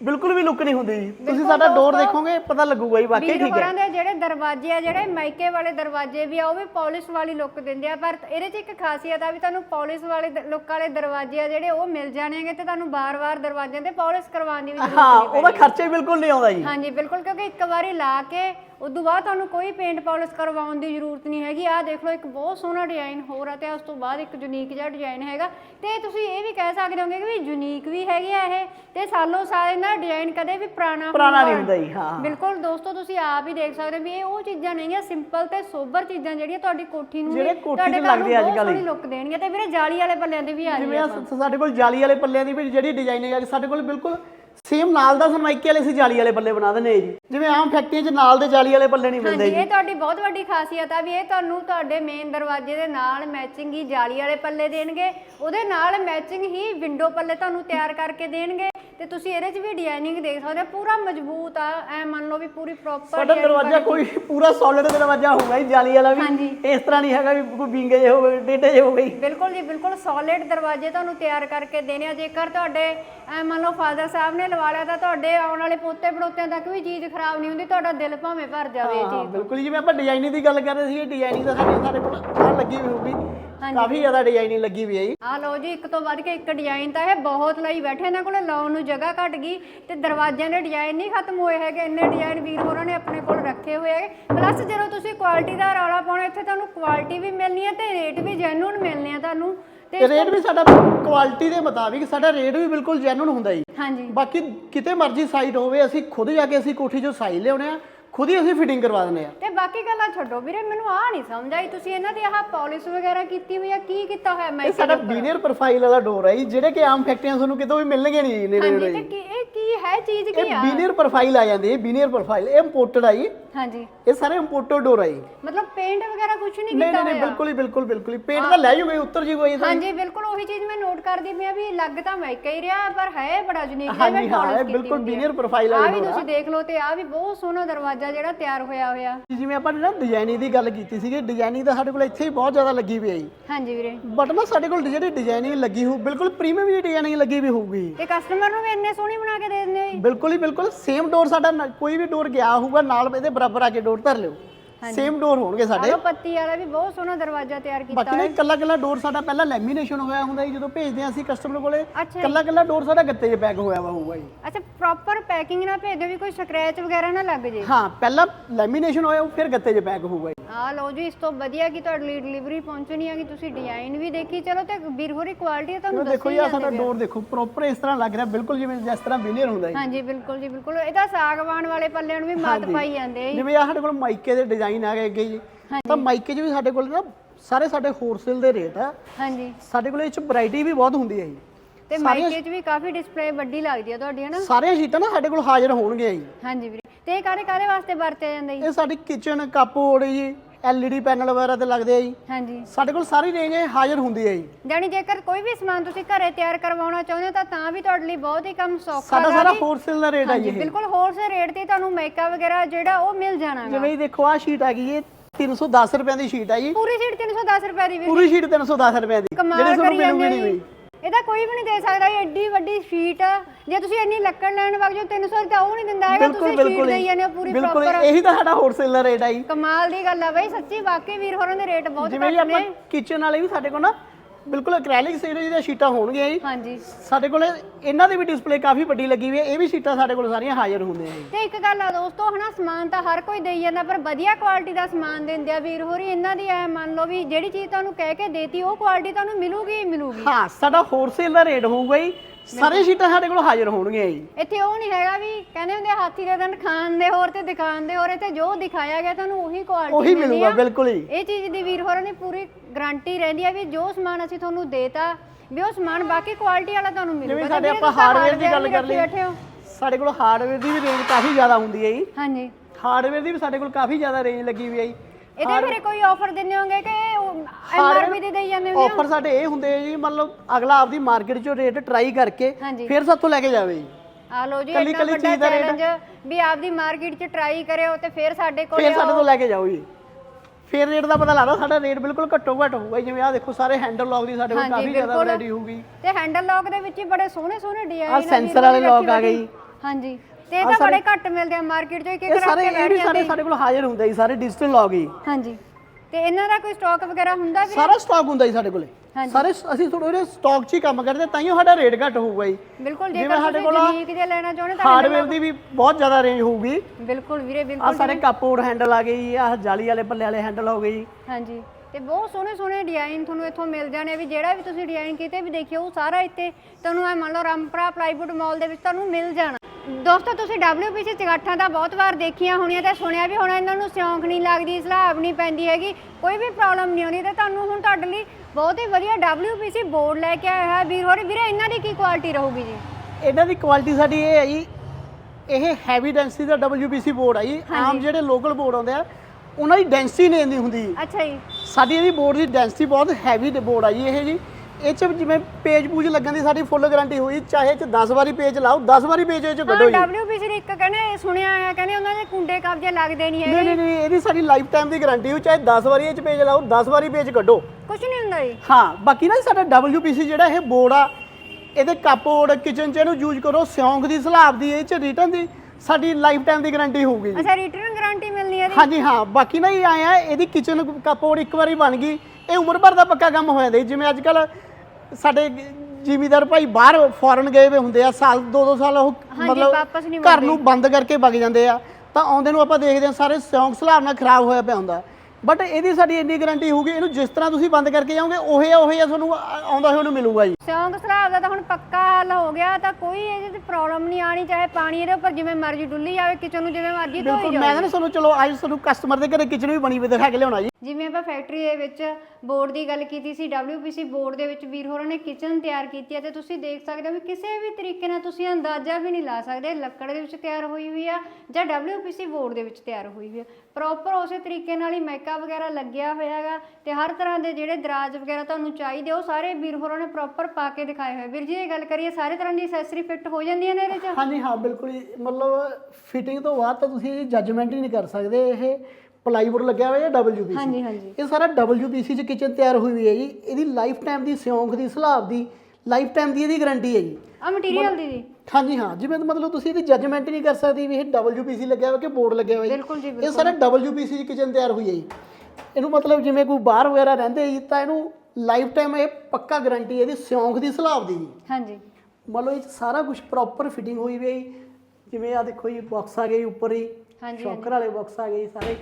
ਬਿਲਕੁਲ ਵੀ ਲੁੱਕ ਨਹੀਂ ਹੁੰਦੀ ਜੀ। ਤੁਸੀਂ ਸਾਡਾ ਡੋਰ ਦੇਖੋਗੇ ਪਤਾ ਲੱਗੂਗਾ ਜੀ ਵਾਕਈ ਠੀਕ ਹੈ। ਹੋਰਾਂ ਦੇ ਜਿਹੜੇ ਦਰਵਾਜ਼ੇ ਆ ਜਿਹੜੇ ਮਾਈਕੇ ਵਾਲੇ ਦਰਵਾਜ਼ੇ ਵੀ ਆ ਉਹ ਵੀ ਪਾਲਿਸ਼ ਵਾਲੀ ਲੁੱਕ ਦਿੰਦੇ ਆ ਪਰ ਇਹਦੇ 'ਚ ਇੱਕ ਖਾਸੀਅਤ ਆ ਵੀ ਤੁਹਾਨੂੰ ਪਾਲਿਸ਼ ਵਾਲੇ ਲੁੱਕ ਵਾਲੇ ਦਰਵਾਜ਼ੇ ਆ ਜਿਹੜੇ ਉਹ ਮਿਲ ਜਾਣਗੇ ਤੇ ਤੁਹਾਨੂੰ ਬਾਰ-ਬਾਰ ਦਰਵਾਜ਼ਿਆਂ ਤੇ ਪਾਲਿਸ਼ ਕਰਵਾਉਣ ਦੀ ਵੀ ਜ਼ਰੂਰਤ ਹਾਂ ਉਹਦਾ ਖਰਚਾ ਹੀ ਬਿਲਕੁਲ ਨਹੀਂ ਆਉਂਦਾ ਜੀ। ਹਾਂਜੀ ਬਿਲਕੁਲ ਕਿਉਂਕਿ ਇੱਕ ਵਾਰੀ ਲਾ ਕੇ ਉਦੋਂ ਬਾਅਦ ਤੁਹਾਨੂੰ ਕੋਈ ਪੇਂਟ ਪਾਲਿਸ਼ ਕਰਵਾਉਣ ਦੀ ਜ਼ਰੂਰਤ ਨਹੀਂ ਹੈਗੀ। ਆਹ ਦੇਖ ਲਓ ਇੱਕ ਬਹੁਤ ਸੋਹਣਾ ਡਿਜ਼ਾਈਨ ਹੋਰ ਆ ਤੇ ਉਸ ਤੋਂ ਬਾਅਦ ਇੱਕ ਯੂਨੀਕ ਜਿਹਾ ਡਿਜ਼ਾਈਨ ਹੈਗਾ। ਤੇ ਤੁਸੀਂ ਇਹ ਵੀ ਕਹਿ ਸਕਦੇ ਹੋਗੇ ਕਿ ਵੀ ਯੂਨੀਕ ਵੀ ਹੈਗੀ ਆ ਇਹ ਤੇ ਸਾਲੋ ਸਾਲ ਇਹਨਾਂ ਦਾ ਡਿਜ਼ਾਈਨ ਕਦੇ ਵੀ ਪੁਰਾਣਾ ਪੁਰਾਣਾ ਨਹੀਂ ਹੁੰਦਾ। ਜੀ ਹਾਂ। ਬਿਲਕੁਲ ਦੋਸਤੋ ਤੁਸੀਂ ਆਪ ਹੀ ਦੇਖ ਸਕਦੇ ਵੀ ਇਹ ਉਹ ਚੀਜ਼ਾਂ ਨਹੀਂ ਆ ਸਿੰਪਲ ਤੇ ਸੋਬਰ ਚੀਜ਼ਾਂ ਜਿਹੜੀਆਂ ਤੁਹਾਡੀ ਕੋਠੀ ਨੂੰ ਜਿਹੜੇ ਕੋਠੀ ਤੇ ਲੱਗਦੇ ਆ ਅੱਜ ਕੱਲ੍ਹ ਲੁੱਕ ਦੇਣਗੇ ਤੇ ਵੀਰੇ ਜਾਲੀ ਵਾਲੇ ਪੱਲਿਆਂ ਦੇ ਵੀ ਆ ਜਿਵੇਂ ਜਾਈਏ ਆਹ ਸਾਡੇ ਕੋਲ ਜਾਲੀ ਵਾਲੇ ਪੱਲਿਆਂ ਦੀ ਵੀ ਜਿਹੜੀ ਡਿਜ਼ਾਈਨਿੰਗ ਹੈ ਸਾਡੇ ਕੋਲ ਬਿਲਕੁਲ ਸੇਮ ਨਾਲ ਦਾ ਸਨਮਾਈਕੇ ਵਾਲੇ ਅਸੀਂ ਜਾਲੀ ਵਾਲੇ ਪੱਲੇ ਬਣਾ ਹਾਂ ਜੀ। ਜਿਵੇਂ ਆਮ ਫੈਕਟਰੀਆਂ 'ਚ ਨਾਲ ਦੇ ਜਾਲੀ ਵਾਲੇ ਪੱਲੇ ਨਹੀਂ ਮਿਲਦੇ ਹਾਂਜੀ ਇਹ ਤੁਹਾਡੀ ਬਹੁਤ ਵੱਡੀ ਖਾਸੀਅਤ ਆ ਵੀ ਇਹ ਤੁਹਾਨੂੰ ਤੁਹਾਡੇ ਮੇਨ ਦਰਵਾਜ਼ੇ ਦੇ ਨਾਲ ਮੈਚਿੰਗ ਹੀ ਜਾਲੀ ਵਾਲੇ ਪੱਲੇ ਦੇਣਗੇ ਉਹਦੇ ਨਾਲ ਮੈਚਿੰਗ ਹੀ ਵਿੰਡੋ ਪੱਲੇ ਤੁਹਾਨੂੰ ਤਿਆਰ ਕਰਕੇ ਦੇਣਗੇ। ਤੇ ਤੁਸੀਂ ਇਹਦੇ 'ਚ ਵੀ ਡਿਜ਼ਾਈਨਿੰਗ ਦੇਖ ਸਕਦੇ ਹੋ। ਪੂਰਾ ਮਜ਼ਬੂਤ ਆ। ਐ ਮੰਨ ਲਓ ਵੀ ਪੂਰੀ ਪ੍ਰੋਪਰ ਸਾਡਾ ਦਰਵਾਜ਼ਾ ਕੋਈ ਪੂਰਾ ਸੋਲਿਡ ਦਰਵਾਜ਼ਾ ਹੋਊਗਾ ਜੀ ਜਾਲੀ ਵਾਲਾ ਵੀ। ਹਾਂਜੀ। ਇਸ ਤਰ੍ਹਾਂ ਨਹੀਂ ਹੈਗਾ ਵੀ ਕੋਈ ਵਿੰਗੇ ਜਿਹੇ ਹੋਵੇ ਟੇਢੇ ਜਿਹੇ ਹੋਵੇ। ਜੀ। ਬਿਲਕੁਲ ਜੀ ਬਿਲਕੁਲ ਸੋਲਿਡ ਦਰਵਾਜ਼ੇ ਤੁਹਾਨੂੰ ਤਿਆਰ ਕਰਕੇ ਦੇਣੇ ਆ। ਜੇਕਰ ਤੁਹਾਡੇ ਐ ਮੰਨ ਲਓ ਫਾਦਰ ਸਾਹਿਬ ਨੇ ਲਵਾ ਲਿਆ ਤਾਂ ਤੁਹਾਡੇ ਆਉਣ ਵਾਲੇ ਪੋਤੇ ਪੜੋਤਿਆਂ ਤੱਕ ਵੀ ਚੀਜ਼ ਖਰਾਬ ਨਹੀਂ ਹੁੰਦੀ। ਤੁਹਾਡਾ ਦਿਲ ਭਾਵੇਂ ਭਰ ਜਾਵੇ ਹਾਂ ਚੀਜ਼ ਬਿਲਕੁਲ ਜਿਵੇਂ ਆਪਾਂ ਡਿਜ਼ਾਈਨਿੰਗ ਦੀ ਗੱਲ ਕਰ ਰਹੇ ਸੀ ਡਿਜ਼ਾਈਨਿੰਗ ਦਾ ਸਾਡੇ ਸਾਡੇ ਕੋਲ ਆਹ ਲੱਗੀ ਹੋਈ ਹੋਊਗੀ। ਕਾਫੀ ਜ਼ਿਆਦਾ ਡਿਜ਼ਾਈਨਿੰਗ ਲੱਗੀ ਵੀ ਹੈ ਜੀ। ਆ ਲਓ ਜੀ ਇੱਕ ਤੋਂ ਵੱਧ ਕੇ ਇੱਕ ਡਿਜ਼ਾਈਨ ਤਾਂ ਇਹ ਬਹੁਤ ਲਈ ਬੈਠੇ ਇਹਨਾਂ ਕੋਲੇ ਲਾਉਣ ਨੂੰ ਜਗ੍ਹਾ ਘਟ ਗਈ ਤੇ ਦਰਵਾਜ਼ਿਆਂ ਦੇ ਡਿਜ਼ਾਈਨ ਨਹੀਂ ਖਤਮ ਹੋਏ ਹੈਗੇ ਇੰਨੇ ਡਿਜ਼ਾਈਨ ਵੀਰ ਹੋਰਾਂ ਨੇ ਆਪਣੇ ਕੋਲ ਰੱਖੇ ਹੋਏ ਹੈਗੇ। ਪਲੱਸ ਜਦੋਂ ਤੁਸੀਂ ਕੁਆਲਿਟੀ ਦਾ ਰੌਲਾ ਪਾਉਣਾ ਇੱਥੇ ਤੁਹਾਨੂੰ ਕੁਆਲਿਟੀ ਵੀ ਮਿਲਣੀ ਹੈ ਤੇ ਰੇਟ ਵੀ ਜੈਨੂਨ ਮਿਲਣੇ ਆ ਤੁਹਾਨੂੰ। ਤੇ ਤੇ ਰੇਟ ਵੀ ਸਾਡਾ ਕੁਆਲਿਟੀ ਦੇ ਮੁਤਾਬਿਕ ਸਾਡਾ ਰੇਟ ਵੀ ਬਿਲਕੁਲ ਜੈਨੂਨ ਹੁੰਦਾ ਜੀ। ਹਾਂਜੀ। ਬਾਕੀ ਕਿਤੇ ਮਰਜ਼ੀ ਸਾਈਟ ਹੋਵੇ ਅਸੀਂ ਖੁਦ ਜਾ ਕੇ ਅਸੀਂ ਕੋਠੀ 'ਚੋਂ ਸਾਈ ਲਿਆਉਣੇ ਆ ਖੁਦ ਹੀ ਅਸੀਂ ਫਿਟਿੰਗ ਕਰਵਾ ਦਿੰਦੇ ਆ ਤੇ ਬਾਕੀ ਗੱਲਾਂ ਛੱਡੋ ਵੀਰੇ ਮੈਨੂੰ ਆ ਨਹੀਂ ਸਮਝ ਆਈ। ਤੁਸੀਂ ਇਹਨਾਂ ਦੀ ਆਹ ਪਾਲਿਸ਼ ਵਗੈਰਾ ਕੀਤੀ ਹੋਈ ਆ ਕੀ ਕੀਤਾ ਹੋਇਆ ਮੈਂ ਇਹ ਸਾਡਾ ਬੀਨੀਅਰ ਪ੍ਰੋਫਾਈਲ ਵਾਲਾ ਡੋਰ ਹੈ ਜੀ ਜਿਹੜੇ ਕਿ ਆਮ ਫੈਕਟਰੀਆਂ ਤੁਹਾਨੂੰ ਕਿਤੋਂ ਵੀ ਮਿਲਣਗੇ ਨਹੀਂ ਜੀ ਨੇੜੇ ਹਾਂਜੀ ਤੇ ਜੀ। ਕੀ ਇਹ ਕੀ ਹੈ ਚੀਜ਼ ਕੀ ਇਹ ਆ? ਪ੍ਰੋਫਾਈਲ ਆ ਜਾਂਦੀ ਹੈ ਬੀਨੀਅਰ ਪ੍ਰੋਫਾਈਲ ਇਹ ਇੰਪੋਰਟਡ ਆ ਜੀ। ਹਾਂਜੀ। ਇਹ ਸਾਰੇ ਇੰਪੋਰਟਡ ਡੋਰ ਆ ਜੀ। ਮਤਲਬ ਪੇਂਟ ਵਗੈਰਾ ਕੁਝ ਨਹੀਂ ਨਹੀਂ ਕੀਤਾ ਨਹੀਂ ਨਹੀਂ ਹੋਇਆ? ਬਿਲਕੁਲ ਹੀ ਬਿਲਕੁਲ ਬਿਲਕੁਲ ਹੀ ਪੇਟ ਤਾਂ ਲੈ ਜੂਗੇ ਉੱਤਰ ਜੀ ਕੋਈ ਤਾਂ ਹਾਂਜੀ ਬਿਲਕੁਲ ਉਹੀ ਚੀਜ਼ ਮੈਂ ਨੋਟ ਕਰਦੀ ਪਈ ਆ ਵੀ ਲੱਗ ਤਾਂ ਮੈਂ ਹੀ ਰਿਹਾ ਪਰ ਹੈ ਬੜਾ ਯੂਨੀਕ ਹਾਂਜੀ ਹਾਂ ਇਹ ਬਿਲਕੁਲ ਬੀਨੀਅਰ ਪ੍ਰੋਫਾਈਲ ਆ ਵੀ ਆ। ਤੁਸੀਂ ਦੇਖ ਲਓ ਤੇ ਆ ਵੀ ਬਹੁਤ ਸੋਹਣਾ ਦਰਵਾਜ਼ਾ ਜਿਹੜਾ ਤਿਆਰ ਹੋਇਆ ਹੋਇਆ। ਜਿਵੇਂ ਆਪਾਂ ਨੇ ਨਾ ਡਿਜ਼ਾਈਨਿੰਗ ਦੀ ਗੱਲ ਕੀਤੀ ਸੀਗੀ ਡਿਜ਼ਾਈਨਿੰਗ ਤਾਂ ਸਾਡੇ ਕੋਲ ਇੱਥੇ ਹੀ ਬਹੁਤ ਜ਼ਿਆਦਾ ਲੱਗੀ ਹੋਈ ਹੈ ਜੀ। ਹਾਂਜੀ ਵੀਰੇ। ਬਟ ਨਾ ਸਾਡੇ ਕੋਲ ਜਿਹੜੀ ਡਿਜ਼ਾਈਨਿੰਗ ਲੱਗੀ ਹੋ ਬਿਲਕੁਲ ਪ੍ਰੀਮੀਅਮ ਦੀ ਡਿਜ਼ਾਈਨਿੰਗ ਲੱਗੀ ਵੀ ਹੋਊਗੀ। ਤੇ ਕਸਟਮਰ ਨੂੰ ਵੀ ਇੰਨੇ ਸੋਹਣੀ ਬਣਾ ਕੇ ਦੇ ਦਿੰਦੇ ਹੋ ਜੀ। ਬਿਲਕੁਲ ਹੀ ਬਿਲਕੁਲ ਸੇਮ ਡੋਰ ਸਾਡਾ ਨਾ- ਕੋਈ ਵੀ ਡੋਰ ਗਿਆ ਹੋਊਗਾ ਨਾਲ ਇਹਦੇ ਬਰਾਬਰ ਆ ਕੇ ਡੋਰ ਧਰ ਲਿਓ। ਸੇਮ ਡੋਰ ਹੋਣਗੇ ਸਾਡੇ। ਆਹ ਪੱਤੀ ਵਾਲਾ ਵੀ ਬਹੁਤ ਸੋਹਣਾ ਦਰਵਾਜ਼ਾ ਤਿਆਰ ਕੀਤਾ ਬਾਕੀ ਨਾ ਇਕੱਲਾ ਇਕੱਲਾ ਡੋਰ ਸਾਡਾ ਪਹਿਲਾਂ ਲੈਮੀਨੇਸ਼ਨ ਹੋਇਆ ਹੁੰਦਾ ਜੀ ਜਦੋਂ ਭੇਜਦੇ ਹਾਂ ਅਸੀਂ ਕਸਟਮਰ ਕੋਲੇ ਅੱਛਾ ਇਕੱਲਾ ਇਕੱਲਾ ਡੋਰ ਸਾਡਾ ਗੱਤੇ 'ਚ ਪੈਕ ਹੋਇਆ ਵਾ ਹੋਊਗਾ ਜੀ। ਅੱਛਾ ਪ੍ਰੋਪਰ ਪੈਕਿੰਗ ਨਾ ਭੇਜ ਵੀ ਕੋਈ ਸਕ੍ਰੈਚ ਵਗੈਰਾ ਨਾ ਲੱਗ ਜੇ। ਹਾਂ ਪਹਿਲਾਂ ਲੈਮੀਨੇਸ਼ਨ ਹੋਇਆ ਉਹ ਫਿਰ ਗੱਤੇ 'ਚ ਪੈਕ ਹੋਊਗਾ ਜੀ। ਆ ਲਓ ਜੀ ਇਸ ਤੋਂ ਵਧੀਆ ਕਿ ਤੁਹਾਡੀ ਡਿਲੀਵਰੀ ਪਹੁੰਚਣੀ ਆ ਕਿ ਤੁਸੀਂ ਡਿਜ਼ਾਈਨ ਵੀ ਦੇਖੀ। ਚਲੋ ਤੇ ਵੀਰ ਹੋਰੀ ਕੁਆਲਿਟੀ ਤੁਹਾਨੂੰ ਇਹ ਦੇਖੋ ਦੱਸੀ ਜੀ ਆਹ ਸਾਡਾ ਡੋਰ ਦੇਖੋ ਪ੍ਰੋਪਰ ਇਸ ਤਰ੍ਹਾਂ ਲੱਗ ਰਿਹਾ ਬਿਲਕੁਲ ਜਿਵੇਂ ਜਿਸ ਤਰ੍ਹਾਂ ਵਿਨੀਅਰ ਹੁੰਦਾ ਜੀ। ਹਾਂਜੀ ਬਿਲਕੁਲ ਜੀ ਬਿਲਕੁਲ। ਇਹਦਾ ਸਾਗਵਾਨ ਵਾਲੇ ਪੱਲਿਆਂ ਨੂੰ ਵੀ ਮਾਤ ਪਾਈ ਜਾਂਦੇ ਆ ਜੀ। ਜਿਵੇਂ ਆ ਸਾਡੇ ਕੋਲ ਮਾਈਕੇ ਦੇ ਡਿਜ਼ਾਈਨ ਆ ਗਏ ਅੱਗੇ ਜੀ। ਤਾਂ ਮਾਈਕੇ 'ਚ ਵੀ ਸਾਡੇ ਕੋਲ ਨਾ ਸਾਰੇ ਸਾਡੇ ਹੋਲਸੇਲ ਦੇ ਰੇਟ ਆ। ਹਾਂਜੀ। ਸਾਡੇ ਕੋਲ ਇਹ 'ਚ ਵੈਰਾਈਟੀ ਵੀ ਬਹੁਤ ਹੁੰਦੀ ਹੈ ਜੀ। ਤੇ ਮਾਈਕੇ 'ਚ ਵੀ ਕਾਫੀ ਡਿਸਪਲੇ ਵੱਡੀ ਲੱਗਦੀ ਆ ਤੁਹਾਡੀ ਹਨਾ? ਸਾਰੀਆਂ ਸ਼ੀਟਾਂ ਨਾ ਸਾਡੇ ਕੋਲ ਹਾਜ਼ਰ ਹੋਣਗੀਆਂ ਜੀ। ਹਾਂਜੀ ਵੀਰੇ। ਤੇ ਇਹ ਕਾਰੇ ਕਾਰੇ ਵਾਸਤੇ ਵਰਤਿਆ ਜਾਂਦਾ ਜੀ? ਇਹ ਸਾਡੀ ਕਿਚਨ ਕੱਪਬੋਰਡ ਜੀ ਐਲਈਡੀ ਪੈਨਲ ਵਗੈਰਾ ਤੇ ਲੱਗਦੇ ਆ ਜੀ। ਹਾਂਜੀ। ਸਾਡੇ ਕੋਲ ਸਾਰੀ ਰੇਂਜ ਹਾਜ਼ਰ ਹੁੰਦੀ ਹੈ ਜੀ। ਜਾਨੀ ਜੇਕਰ ਕੋਈ ਵੀ ਸਮਾਨ ਤੁਸੀਂ ਘਰੇ ਤਿਆਰ ਕਰਵਾਉਣਾ ਚਾਹੁੰਦੇ ਹੋ ਤਾਂ ਤਾਂ ਵੀ ਤੁਹਾਡੇ ਲਈ ਬਹੁਤ ਹੀ ਕੰਮ ਸੌਖਾ ਸਾਡਾ ਸਾਰਾ। ਹੋਲਸੇਲ ਦਾ ਰੇਟ ਹੈ ਜੀ ਇਹ। ਬਿਲਕੁਲ ਹੋਲਸੇਲ ਰੇਟ ਤੇ ਤੁਹਾਨੂੰ ਮੇਕਅਪ ਵਗੈਰਾ ਜਿਹੜਾ ਉਹ ਮਿਲ ਜਾਣਾ ਗਾ। ਜਿਵੇਂ ਜੀ ਦੇਖੋ ਆ ਸ਼ੀਟ ਆ ਗਈ ਇਹ 310 ਰੁਪਏ ਦੀ ਸ਼ੀਟ ਹੈ ਜੀ। ਪੂਰੀ ਸੀਟ 310 ਰੁਪਏ ਦੀ ਵੀ ਪੂਰੀ ਸ਼ੀਟ 310 ਰੁਪਏ ਦੀ। ਕਮਾਲ ਜਿਹੜੀ ਤੁਹਾਨੂੰ ਕਰੀ ਜਾਂਦੇ ਵੀ ਇਹਦਾ ਕੋਈ ਵੀ ਨਹੀਂ ਦੇ ਸਕਦਾ ਇਹ ਐਡੀ ਵੱਡੀ ਸ਼ੀਟ ਆ। ਜੇ ਤੁਸੀਂ ਇੰਨੀ ਲੱਕੜ ਲੈਣ ਵਗ ਜਾਓ 300 ਦੀ ਤਾਂ ਉਹ ਨਹੀਂ ਦਿੰਦਾ ਹੈਗਾ ਬਿਲਕੁਲ ਤੁਸੀਂ ਸ਼ੀਟ ਬਿਲਕੁਲ ਦੇਈ। ਜਾਂਦੇ ਹੋ ਪੂਰੀ ਬਿਲਕੁਲ ਪ੍ਰੋਪਰ ਇਹੀ ਤਾਂ ਸਾਡਾ ਹੋਲਸੇਲ ਦਾ ਰੇਟ ਜੀ। ਕਮਾਲ ਦੀ ਗੱਲ ਆ ਬਈ ਸੱਚੀ ਵਾਕਈ ਵੀਰ ਹੋਰਾਂ ਦੇ ਰੇਟ ਬਹੁਤ ਜਿਵੇਂ ਜੀ ਘੱਟ ਆਪਾਂ ਨੇ। ਕਿਚਨ ਵਾਲੇ ਵੀ ਸਾਡੇ ਕੋਲ ਨਾ ਬਿਲਕੁਲ ਐਕ੍ਰੈਲਿਕ ਸੀਰੀਜ਼ ਦੀਆਂ ਸ਼ੀਟਾਂ ਹੋਣਗੀਆਂ ਜੀ। ਹਾਂਜੀ। ਸਾਡੇ ਕੋਲ ਇਹਨਾਂ ਦੀ ਵੀ ਡਿਸਪਲੇ ਕਾਫੀ ਵੱਡੀ ਲੱਗੀ ਹੋਈ ਹੈ ਇਹ ਵੀ ਸ਼ੀਟਾਂ ਸਾਡੇ ਕੋਲ ਸਾਰੀਆਂ ਹਾਜ਼ਰ ਹੁੰਦੀਆਂ ਜੀ। ਤੇ ਇੱਕ ਗੱਲ ਆ ਦੋਸਤੋ ਹਨਾ ਸਮਾਨ ਤਾਂ ਹਰ ਕੋਈ ਦੇਈ ਜਾਂਦਾ ਪਰ ਵਧੀਆ ਕੁਆਲਿਟੀ ਦਾ ਸਮਾਨ ਦਿੰਦੇ ਆ ਵੀਰ ਹੋਰੀ ਇਹਨਾਂ ਦੀ ਐ ਮੰਨ ਲਓ ਵੀ ਜਿਹੜੀ ਚੀਜ਼ ਤੁਹਾਨੂੰ ਕਹਿ ਕੇ ਦੇਤੀ ਉਹ ਕੁਆਲਿਟੀ ਤੁਹਾਨੂੰ ਮਿਲੂਗੀ ਹੀ ਮਿਲੂਗੀ। ਹਾਂ ਸਾਡਾ ਹੋਲਸੇਲ ਦਾ ਰੇਟ ਹੋਊਗਾ ਜੀ। ਸਾਰੀਆਂ ਸ਼ੀਟਾਂ ਸਾਡੇ ਕੋਲ ਹਾਜ਼ਰ ਹੋਣਗੀਆਂ ਜੀ। ਇੱਥੇ ਉਹ ਨਹੀਂ ਹੈਗਾ ਵੀ ਕਹਿੰਦੇ ਹੁੰਦੇ ਆ, ਹਾਥੀ ਦੇ ਦੰਦ ਖਾਣ ਦੇ ਹੋਰ ਤੇ ਦਿਖਾਣ ਦੇ ਹੋਰ ਤੇ ਜੋ ਦਿਖਾਇਆ ਗਿਆ ਤੁਹਾਨੂੰ ਉਹੀ ਕੁਆਲਿਟੀ ਉਹੀ ਮਿਲੂਗਾ ਬਿਲਕੁਲ ਹੀ ਇਹ ਚੀਜ਼ ਦੀ ਵੀਰ ਹੋਰਾਂ ਦੀ ਪੂਰੀ ਗਾਰੰਟੀ ਰਹਿੰਦੀ ਹੈ ਵੀ ਜੋ ਸਮਾਨ ਅਸੀਂ ਤੁਹਾਨੂੰ ਦੇਤਾ ਵੀ ਉਹ ਸਮਾਨ ਬਾਕੀ ਕੁਆਲਿਟੀ ਵਾਲਾ ਤੁਹਾਨੂੰ ਮਿਲੂਗਾ। ਜਿਵੇਂ ਸਾਡੇ ਆਪਾਂ ਹਾਰਡਵੇਅਰ ਦੀ ਗੱਲ ਕਰ ਲਈ ਸਾਡੇ ਕੋਲ ਹਾਰਡਵੇਅਰ ਦੀ ਵੀ ਰੇਂਜ ਕਾਫੀ ਜ਼ਿਆਦਾ ਹੁੰਦੀ ਹੈ ਜੀ। ਹਾਂਜੀ। ਹਾਰਡਵੇਅਰ ਦੀ ਵੀ ਸਾਡੇ ਕੋਲ ਕਾਫੀ ਜ਼ਿਆਦਾ ਰੇਂਜ ਲੱਗੀ ਹੋਈ ਹੈ ਜੀ। ਇਹਦੇ ਫਿਰ ਕੋਈ ਆਫਰ ਦਿੰਦੇ ਹੋਗੇ ਕਿ ਐਮਆਰਪੀ ਦੇ ਦੇਈ ਜਾਂਦੇ ਹੋ? ਆਫਰ ਸਾਡੇ ਇਹ ਹੁੰਦੇ ਆ ਜੀ ਮਤਲਬ ਅਗਲਾ ਆਪਦੀ ਮਾਰਕੀਟ 'ਚੋਂ ਰੇਟ ਟਰਾਈ ਕਰਕੇ ਫਿਰ ਸਾਥੋਂ ਲੈ ਕੇ ਜਾਵੇ ਜੀ। ਆ ਲੋ ਜੀ ਕੱਲੀ- ਕੱਲੀ ਚੀਜ਼ ਦਾ ਚੈਲੰਜ ਵੀ ਆਪਦੀ ਮਾਰਕੀਟ 'ਚ ਟਰਾਈ ਕਰਿਓ ਤੇ ਫਿਰ ਸਾਡੇ ਕੋਲ ਫਿਰ ਸਾਡੇ ਤੋਂ ਲੈ ਕੇ ਜਾਓ ਜੀ। ਫਿਰ ਰੇਟ ਦਾ ਪਤਾ ਲੱਗਦਾ ਸਾਡਾ ਰੇਟ ਬਿਲਕੁਲ ਘੱਟੋ ਘੱਟ ਹੋਊਗਾ। ਜਿਵੇਂ ਆਹ ਦੇਖੋ ਸਾਰੇ ਹੈਂਡਲ ਲੌਕ ਦੀ ਸਾਡੇ ਕੋਲ ਕਾਫੀ ਜ਼ਿਆਦਾ। ਵੈਰਾਈਟੀ ਹੋਊਗੀ। ਤੇ ਹੈਂਡਲ ਲੌਕ ਦੇ ਵਿੱਚ ਹੀ ਬੜੇ ਸੋਹਣੇ ਸੋਹਣੇ ਡਿਜ਼ਾਈਨ ਆਹ sensor ਵਾਲੇ lock ਆ ਗਏ। ਹਾਂਜੀ। ਤੇ ਇਹ ਤਾਂ ਬੜੇ ਘੱਟ ਮਿਲਦੇ ਆ ਮਾਰਕੀਟ 'ਚ ਇੱਕ ਇੱਕ ਇਹ ਰੱਖ ਸਾਰੇ ਕੇ ਇਹ ਬੈਠ ਜਾਂਦੇ। ਸਾਰੇ ਸਾਡੇ ਕੋਲ ਹਾਜ਼ਰ ਹੁੰਦਾ ਜੀ ਸਾਰੇ ਡਿਜੀਟਲ ਲੌਕ ਹੀ। ਹਾਂਜੀ। ਤੇ ਇਹਨਾਂ ਦਾ ਕੋਈ ਸਟਾਕ ਵਗੈਰਾ ਹੁੰਦਾ ਵੀ? ਸਾਰਾ ਸਟਾਕ ਹੁੰਦਾ ਜੀ ਸਾਡੇ ਕੋਲੇ। ਹਾਂਜੀ। ਸਾਰੇ ਅਸੀਂ ਥੋੜੇ ਜਿਹੇ ਸਟਾਕ 'ਚ ਹੀ ਕੰਮ ਕਰਦੇ ਤਾਂ ਹੀ ਸਾਡਾ ਰੇਟ ਘੱਟ ਹੋਊਗਾ ਜੀ। ਬਿਲਕੁਲ ਜਿਵੇਂ ਜੇਕਰ ਸਾਡੇ ਤੁਸੀਂ ਕੋਲ ਯੂਨੀਕ ਜੇ ਲੈਣਾ ਚਾਹੁੰਦੇ ਤਾਂ ਹਾਰਡਵੇਅਰ ਦੀ ਵੀ ਬਹੁਤ ਜ਼ਿਆਦਾ ਰੇਂਜ ਹੋਊਗੀ। ਬਿਲਕੁਲ ਵੀਰੇ ਆ ਬਿਲਕੁਲ ਸਾਰੇ ਕੱਪਬੋਰਡ ਹੈਂਡਲ ਆ ਗਏ ਜੀ ਆਹ ਜਾਲੀ ਵਾਲੇ ਪੱਲੇ ਵਾਲੇ ਹੈਂਡਲ ਹੋ ਗਏ ਜੀ। ਹਾਂਜੀ। ਤੇ ਬਹੁਤ ਸੋਹਣੇ ਸੋਹਣੇ ਡਿਜ਼ਾਈਨ ਤੁਹਾਨੂੰ ਇੱਥੋਂ ਮਿਲ ਜਾਣੇ ਵੀ ਜਿਹੜਾ ਵੀ ਤੁਸੀਂ ਡਿਜ਼ਾਈਨ ਕਿਤੇ ਵੀ ਦੇਖਿਓ ਉਹ ਸਾਰਾ ਇੱਥੇ ਤੁਹਾਨੂੰ ਐ ਮੰਨ ਲਓ ਰਾਮਪੁਰਾ ਪਲਾਈਵੁੱਡ ਮਾਲ ਦੇ ਵਿੱਚ ਤੁਹਾਨੂੰ ਮਿਲ ਜਾਣਾ। ਦੋਸਤੋ ਤੁਸੀਂ WPC ਚਗਾਠਾਂ ਦਾ ਬਹੁਤ ਵਾਰ ਦੇਖੀਆਂ ਹੋਣੀਆਂ ਤੇ ਸੁਣਿਆ ਵੀ ਹੋਣਾ ਇਹਨਾਂ ਨੂੰ ਸਿਉਂਕ ਨਹੀਂ ਲੱਗਦੀ ਸਲਾਬ ਨਹੀਂ ਪੈਂਦੀ ਹੈਗੀ ਕੋਈ ਵੀ ਪ੍ਰੋਬਲਮ ਨਹੀਂ ਆਉਂਦੀ ਤੇ ਤੁਹਾਨੂੰ ਹੁਣ ਤੁਹਾਡੇ ਲਈ ਬਹੁਤ ਹੀ ਵਧੀਆ WPC ਬੋਰਡ ਲੈ ਕੇ ਆਇਆ ਹੈ ਵੀਰ ਹੋਰੀ। ਵੀਰੇ ਇਹਨਾਂ ਦੀ ਕੀ ਕੁਆਲਿਟੀ ਰਹੂਗੀ ਜੀ? ਇਹਨਾਂ ਦੀ ਕੁਆਲਿਟੀ ਸਾਡੀ ਇਹ ਹੈ ਜੀ ਇਹ ਹੈਵੀ ਡੈਂਸਿਟੀ ਦਾ WPC ਬੋਰਡ ਆ ਜੀ ਆਮ ਜਿਹੜੇ ਲੋਕਲ ਬੋਰਡ ਆਉਂਦੇ ਆ ਉਹਨਾਂ ਦੀ ਡੈਂਸਿਟੀ ਨਹੀਂ ਇੰਨੀ ਹੁੰਦੀ। ਅੱਛਾ ਜੀ। ਸਾਡੀ ਇਹਦੀ ਬੋਰਡ ਦੀ ਡੈਂਸਿਟੀ ਬਹੁਤ ਹੈਵੀ ਬੋਰਡ ਆ ਜੀ ਇਹ ਜੀ। ਇਹ ਚ ਜਿਵੇਂ ਪੇਜ ਪੂਜ ਲੱਗਣ ਦੀ ਸਾਡੀ ਫੁੱਲ ਗਾਰੰਟੀ ਹੋਈ ਚਾਹੇ ਚ 10 ਵਾਰੀ ਪੇਜ ਲਾਓ 10 ਵਾਰੀ ਪੇਜ ਇਹ ਚ ਕੱਢੋ ਜੀ। WPC ਦੀ ਇੱਕ ਕਹਿੰਦੇ ਸੁਣਿਆ ਹੈ ਕਹਿੰਦੇ ਉਹਨਾਂ ਦੇ ਕੁੰਡੇ ਕਬਜੇ ਲੱਗਦੇ ਨਹੀਂ ਨਹੀਂ ਹੈਗੇ। ਨਹੀਂ ਨਹੀਂ ਇਹਦੀ ਸਾਡੀ ਲਾਈਫ ਟਾਈਮ ਦੀ ਗਾਰੰਟੀ ਹੋ ਚਾਹੇ 10 ਵਾਰੀ ਇਹ ਚ ਪੇਜ ਲਾਓ 10 ਵਾਰੀ ਪੇਜ ਕੱਢੋ। ਕੁਝ ਨਹੀਂ ਹੁੰਦਾ ਜੀ। ਹਾਂ ਬਾਕੀ ਨਾ ਸਾਡਾ WPC ਜਿਹੜਾ ਇਹ ਬੋਰਡ ਆ ਇਹਦੇ ਕੱਪਬੋਰਡ ਕਿਚਨ ਚ ਇਹਨੂੰ ਯੂਜ਼ ਕਰੋ ਸਿਉਂਕ ਦੀ ਸਲਾਬ ਦੀ ਇਹ ਚ ਰਿਟਰਨ ਦੀ ਸਾਡੀ ਲਾਈਫ ਟਾਈਮ ਦੀ ਗਾਰੰਟੀ ਹੋਊਗੀ ਜੀ। ਅੱਛਾ ਰਿਟਰਨ ਗਾਰੰਟੀ ਮਿਲਣੀ ਹੈ ਹਾਂਜੀ ਹਾਂ ਬਾਕੀ ਨਾ ਇਹ ਆਇਆ ਇਹਦੀ ਕਿਚਨ ਕੱਪਬੋਰਡ ਇੱਕ ਵਾਰੀ ਬਣ ਗਈ ਇਹ ਉਮਰ ਭਰ ਦਾ ਪੱਕਾ ਕੰਮ ਹੋ ਜਾਂਦਾ ਜੀ। ਜਿਵੇਂ ਅੱਜ ਕੱਲ ਸਾਡੇ ਜ਼ਿਮੀਦਾਰ ਭਾਈ ਬਾਹਰ ਫੋਰਨ ਗਏ ਵੇ ਹੁੰਦੇ ਆ ਸਾਲ ਦੋ ਦੋ ਸਾਲ ਉਹ ਹਾਂਜੀ, ਵਾਪਸ ਨਹੀਂ ਘਰ ਨੂੰ ਬੰਦ ਕਰਕੇ ਵਗ ਜਾਂਦੇ ਆ। ਤਾਂ ਆਉਂਦੇ ਨੂੰ ਆਪਾਂ ਦੇਖਦੇ ਆ ਸਾਰੇ ਸਿਉਂਕ ਸਲਾਬ ਨਾਲ ਖਰਾਬ ਹੋਇਆ ਪਿਆ ਹੁੰਦਾ। ਬਟ ਇਹਦੀ ਸਾਡੀ ਇੰਨੀ ਗਾਰੰਟੀ ਹੋਊਗੀ ਇਹਨੂੰ ਜਿਸ ਤਰ੍ਹਾਂ ਤੁਸੀਂ ਬੰਦ ਕਰਕੇ ਜਾਓਗੇ ਉਹੇ ਆ ਉਹੇ ਆ ਤੁਹਾਨੂੰ ਆ- ਆਉਂਦਾ ਹੋਇਆ ਨੂੰ ਮਿਲੂਗਾ ਜੀ। ਸਿਉਂਕ ਸਲਾਬ ਦਾ ਤਾਂ ਹੁਣ ਪੱਕਾ ਹੱਲ ਹੋ ਗਿਆ ਤਾਂ ਕੋਈ ਇਹਦੇ ਤੇ ਪ੍ਰੋਬਲਮ ਨਹੀਂ ਆਣੀ ਚਾਹੇ ਪਾਣੀ ਇਹਦੇ ਉੱਪਰ ਜਿਵੇਂ ਮਰਜ਼ੀ ਡੁੱਲੀ ਜਾਵੇ ਕਿਚਨ ਨੂੰ ਜਿਵੇਂ ਮਰਜ਼ੀ ਧੋਈ ਬਿਲਕੁਲ ਮੈਂ ਕਹਿੰਦਾ ਤੁਹਾਨੂੰ ਚਲੋ ਅੱਜ ਤੁਹਾਨੂੰ ਕਸਟਮਰ ਦੇ ਘਰੇ ਕਿਚਨ ਵੀ ਬਣੀ ਵੀ ਦਿਖਾ ਕੇ ਲਿਆਉਣਾ ਜੀ। ਜਿਵੇਂ ਆਪਾਂ ਫੈਕਟਰੀ ਦੇ ਵਿੱਚ ਬੋਰਡ ਦੀ ਗੱਲ ਕੀਤੀ ਸੀ WPC ਬੋਰਡ ਦੇ ਵਿੱਚ ਵੀਰ ਹੋਰਾਂ ਨੇ ਕਿਚਨ ਤਿਆਰ ਕੀਤੀ ਹੈ ਤੇ ਤੁਸੀਂ ਦੇਖ ਸਕਦੇ ਹੋ ਵੀ ਕਿਸੇ ਵੀ ਤਰੀਕੇ ਨਾਲ ਤੁਸੀਂ ਅੰਦਾਜ਼ਾ ਵੀ ਨਹੀਂ ਲਾ ਸਕਦੇ, ਲੱਕੜ ਦੇ ਵਿੱਚ ਤਿਆਰ ਹੋਈ ਹੋਈ ਆ ਜਾਂ WPC ਬੋਰਡ ਦੇ ਵਿੱਚ ਤਿਆਰ ਹੋਈ ਹੋਈ ਆ। ਪ੍ਰੋਪਰ ਉਸੇ ਤਰੀਕੇ ਨਾਲ ਹੀ ਮੈਕਾ ਵਗੈਰਾ ਲੱਗਿਆ ਹੋਇਆ ਹੈਗਾ ਤੇ ਹਰ ਤਰ੍ਹਾਂ ਦੇ ਜਿਹੜੇ ਦਰਾਜ ਵਗੈਰਾ ਤੁਹਾਨੂੰ ਚਾਹੀਦੇ ਉਹ ਸਾਰੇ ਵੀਰ ਹੋਰਾਂ ਨੇ ਪ੍ਰੋਪਰ ਪਾ ਕੇ ਦਿਖਾਏ ਹੋਏ ਵੀਰ ਜੀ, ਇਹ ਗੱਲ ਕਰੀਏ, ਸਾਰੇ ਤਰ੍ਹਾਂ ਦੀ ਐਕਸੈਸਰੀ ਫਿੱਟ ਹੋ ਜਾਂਦੀਆਂ ਨੇ ਇਹਦੇ 'ਚ? ਹਾਂਜੀ, ਹਾਂ, ਬਿਲਕੁਲ ਮਤਲਬ ਫਿਟਿੰਗ ਤੋਂ ਬਾਅਦ ਤਾਂ ਤੁਸੀਂ ਜੱਜਮੈਂਟ ਹੀ ਨਹੀਂ ਕਰ ਸਕਦੇ। ਇਹ ਪਲਾਈਵੁੱਡ ਲੱਗਿਆ ਹੋਇਆ ਜਾਂ WPC ਹਾਂਜੀ ਹਾਂਜੀ। ਇਹ ਸਾਰਾ WPC ਚ ਕਿਚਨ ਤਿਆਰ ਹੋਈ ਹੋਈ ਹੈ ਜੀ। ਇਹਦੀ ਲਾਈਫ ਟਾਈਮ ਦੀ ਸਿਉਂਖ ਦੀ ਸਲਾਬ ਦੀ ਲਾਈਫ ਟਾਈਮ ਦੀ ਇਹਦੀ ਗਾਰੰਟੀ ਹੈ ਜੀ। ਆ ਮਟੀਰੀਅਲ ਦੀ ਜੀ ਹਾਂਜੀ ਹਾਂ। ਜਿਵੇਂ ਮਤਲਬ ਤੁਸੀਂ ਇਹਦੀ ਜੱਜਮੈਂਟ ਨਹੀਂ ਕਰ ਸਕਦੇ ਵੀ ਇਹ WPC ਲੱਗਿਆ ਹੋਇਆ ਕਿ ਬੋਰਡ ਲੱਗਿਆ ਹੋਇਆ ਬਿਲਕੁਲ ਜੀ ਇਹ ਸਾਰਾ WPC ਚ ਕਿਚਨ ਤਿਆਰ ਹੋਈ ਹੈ ਜੀ। ਇਹਨੂੰ ਮਤਲਬ ਜਿਵੇਂ ਕੋਈ ਬਾਹਰ ਵਗੈਰਾ ਰਹਿੰਦੇ ਜੀ ਤਾਂ ਇਹਨੂੰ ਲਾਈਫ ਟਾਈਮ ਇਹ ਪੱਕਾ ਗਾਰੰਟੀ ਹੈ ਇਹਦੀ ਸਿਉਂਖ ਦੀ ਸਲਾਬ ਦੀ ਜੀ। ਹਾਂਜੀ। ਮੰਨ ਲਓ ਇਹ ਸਾਰਾ ਕੁਝ ਪ੍ਰੋਪਰ ਫਿਟਿੰਗ ਹੋਈ ਵੀ ਹੈ। ਜਿਵੇਂ ਆ ਦੇਖੋ ਜੀ ਬਾਕਸ ਆ ਗਏ ਉੱਪਰ ਹੀ ਹਾਂਜੀ, ਸ਼ੌਕਰ ਵਾਲੇ ਬਾਕਸ ਆ ਗਏ ਸਾਰੇ।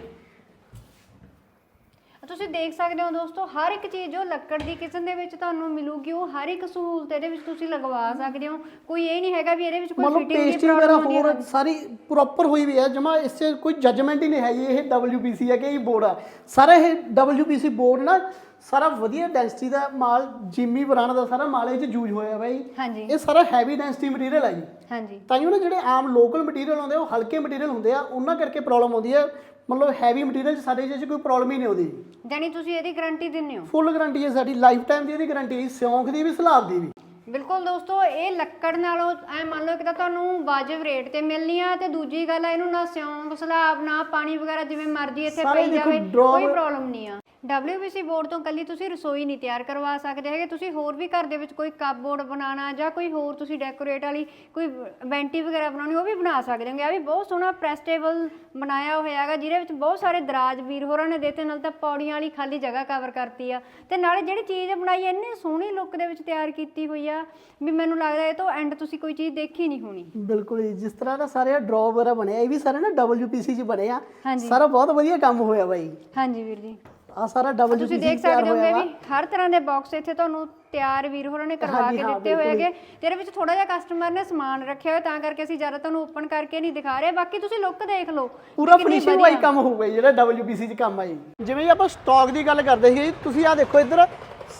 ਤੁਸੀਂ ਦੇਖ ਸਕਦੇ ਹੋ ਦੋਸਤੋ ਹਰ ਇੱਕ ਚੀਜ਼ ਜੋ ਲੱਕੜ ਦੀ ਕਿਚਨ ਦੇ ਵਿੱਚ ਤੁਹਾਨੂੰ ਮਿਲੂਗੀ ਉਹ ਹਰ ਇੱਕ ਸਹੂਲਤ ਇਹਦੇ ਵਿੱਚ ਤੁਸੀਂ ਲਗਵਾ ਸਕਦੇ ਹੋ। ਕੋਈ ਇਹ ਨਹੀਂ ਹੈਗਾ ਵੀ ਇਹਦੇ ਵਿੱਚ ਕੋਈ ਫਿਟਿੰਗ ਦੀ ਪੇਸਟੀ ਵਗੈਰਾ ਪ੍ਰੋਬਲਮ ਹੋਰ ਸਾਰੀ ਪ੍ਰੋਪਰ ਹੋਈ ਵੀ ਹੈ ਜਮਾ ਇਸ 'ਚ ਕੋਈ ਜੱਜਮੈਂਟ ਹੀ ਨਹੀਂ ਹੈਗੀ ਇਹ WPC ਹੈ ਕਿ ਇਹ ਬੋਰਡ ਆ ਸਾਰਾ ਇਹ WPC ਬੋਰਡ ਨਾ ਸਾਰਾ ਵਧੀਆ ਡੈਂਸਿਟੀ ਦਾ ਮਾਲ ਜਿਮੀ ਬਰਾਂਡ ਦਾ ਸਾਰਾ ਮਾਲ ਇਹ 'ਚ ਯੂਜ਼ ਹੋਇਆ ਜੀ। ਹਾਂਜੀ। ਇਹ ਸਾਰਾ ਹੈਵੀ ਡੈਂਸਿਟੀ ਮਟੀਰੀਅਲ ਆ ਜੀ। ਹਾਂਜੀ। ਤਾਂ ਹੀ ਉਹ ਜਿਹੜੇ ਆਮ ਲੋਕਲ ਮਟੀਰੀਅਲ ਹੁੰਦੇ ਉਹ ਹਲਕੇ ਮਟੀਰੀਅਲ ਹੁੰਦੇ ਆ ਉਹਨਾਂ ਕਰਕੇ ਪ੍ਰੋਬਲਮ ਆਉਂਦੀ ਹੈ ਮਤਲਬ ਹੈਵੀ ਮਟੀਰੀਅਲ 'ਚ ਸਾਡੇ 'ਚ ਕੋਈ ਪ੍ਰੋਬਲਮ ਹੀ ਨਹੀਂ ਆਉਂਦੀ। ਜਾਨੀ ਤੁਸੀਂ ਇਹਦੀ ਗਾਰੰਟੀ ਦਿੰਦੇ ਹੋ? ਫੁੱਲ ਗਾਰੰਟੀ ਹੈ ਸਾਡੀ ਲਾਈਫ ਟਾਈਮ ਦੀ ਇਹਦੀ ਗਾਰੰਟੀ ਹੈ ਸਿਉਂਖ ਦੀ ਵੀ ਸਲਾਬ ਦੀ ਵੀ। ਬਿਲਕੁਲ ਦੋਸਤੋ ਇਹ ਲੱਕੜ ਨਾਲੋਂ ਐ ਮੰਨ ਲਓ ਕਿ ਤਾਂ ਤੁਹਾਨੂੰ ਵਾਜਬ ਰੇਟ ਤੇ ਮਿਲਣੀ ਆ ਤੇ ਦੂਜੀ ਗੱਲ ਆ ਇਹਨੂੰ ਨਾ ਸਿਉਂਕ ਸਲਾਬ ਨਾ ਪਾਣੀ ਵਗੈਰਾ ਜਿਵੇਂ ਮਰਜ਼ੀ ਇੱਥੇ ਪਈ ਜਾਵੇ ਕੋਈ ਪ੍ਰੋਬਲਮ ਨਹੀਂ ਆ। WPC ਬੋਰਡ ਤੋਂ ਕੱਲੀ ਤੁਸੀਂ ਰਸੋਈ ਨਹੀਂ ਤਿਆਰ ਕਰਵਾ ਸਕਦੇ ਹੈਗੇ। ਤੁਸੀਂ ਹੋਰ ਵੀ ਘਰ ਦੇ ਵਿੱਚ ਕੋਈ ਕੱਪਬੋਰਡ ਬਣਾਉਣਾ ਜਾਂ ਕੋਈ ਹੋਰ ਤੁਸੀਂ ਡੈਕੋਰੇਟ ਵਾਲੀ ਕੋਈ ਵੈਂਟੀ ਵਗੈਰਾ ਬਣਾਉਣੀ ਉਹ ਵੀ ਬਣਾ ਸਕਦੇ ਹੋਗੇ। ਆ ਵੀ ਬਹੁਤ ਸੋਹਣਾ ਪ੍ਰੈਸਟੇਬਲ ਬਣਾਇਆ ਹੋਇਆ ਹੈਗਾ ਜਿਹਦੇ ਵਿੱਚ ਬਹੁਤ ਸਾਰੇ ਦਰਾਜ ਵੀਰ ਹੋਰਾਂ ਨੇ ਦਿੱਤੇ ਨਾਲ ਤਾਂ ਪੌੜੀਆਂ ਵਾਲੀ ਖਾਲੀ ਜਗ੍ਹਾ ਕਵਰ ਕਰਤੀ ਆ। ਤੇ ਨਾਲੇ ਜਿਹੜੀ ਚੀਜ਼ ਬਣਾਈ ਇੰਨੀ ਸੋਹਣੀ ਲੁੱਕ ਦੇ ਵਿੱਚ ਤਿਆਰ ਕੀਤੀ ਹੋਈ ਆ ਵੀ ਮੈਨੂੰ ਲੱਗਦਾ ਇਹ ਤੋਂ ਐਂਡ ਤੁਸੀਂ ਕੋਈ ਚੀਜ਼ ਦੇਖੀ ਨਹੀਂ ਹੋਣੀ। ਬਿਲਕੁਲ ਜਿਸ ਤਰ੍ਹਾਂ ਦਾ ਸਾਰੇ ਡਰਾਅ ਵਗੈਰਾ ਬਣਿਆ ਇਹ ਵੀ ਸਾਰੇ ਨਾ WPC 'ਚ ਬਣੇ ਆ। ਸਾਰਾ ਬਹੁਤ ਵਧੀਆ ਕੰਮ ਹੋਇਆ ਬਾਈ। ਹਾਂਜੀ ਵੀਰ ਜੀ। ਆ ਸਾਰਾ ਤੁਸੀਂ WPC ਦੇਖ ਸਕਦੇ ਹੋਗੇ ਵਾ ਹਰ ਤਰ੍ਹਾਂ ਦੇ ਬਾਕਸ ਇੱਥੇ ਤੁਹਾਨੂੰ ਤਿਆਰ ਵੀਰ ਹੋਰਾਂ ਨੇ ਕਰਵਾ ਕੇ ਹਾਂ, ਦਿੱਤੇ ਹੋਏ ਹੈਗੇ ਤੇਰੇ ਵਿੱਚ ਥੋੜਾ ਜਿਹਾ ਕਸਟਮਰ ਨੇ ਸਮਾਨ ਰੱਖਿਆ ਹੋਇਆ ਤਾਂ ਕਰਕੇ ਅਸੀਂ ਜ਼ਿਆਦਾ ਤੁਹਾਨੂੰ ਓਪਨ ਕਰਕੇ ਨਹੀਂ ਦਿਖਾ ਰਹੇ। ਬਾਕੀ ਤੁਸੀਂ ਲੁੱਕ ਦੇਖ ਲਓ ਪੂਰਾ ਫਿਨਿਸ਼ਿੰਗ ਵਾਈ ਕੰਮ ਹੋਊਗਾ ਜਿਹੜਾ WPC 'ਚ ਕੰਮ ਆ ਜੀ। ਜਿਵੇਂ ਆਪਾਂ ਸਟਾਕ ਦੀ ਗੱਲ ਕਰਦੇ ਸੀ ਤੁਸੀਂ ਆ ਦੇਖੋ ਇੱਧਰ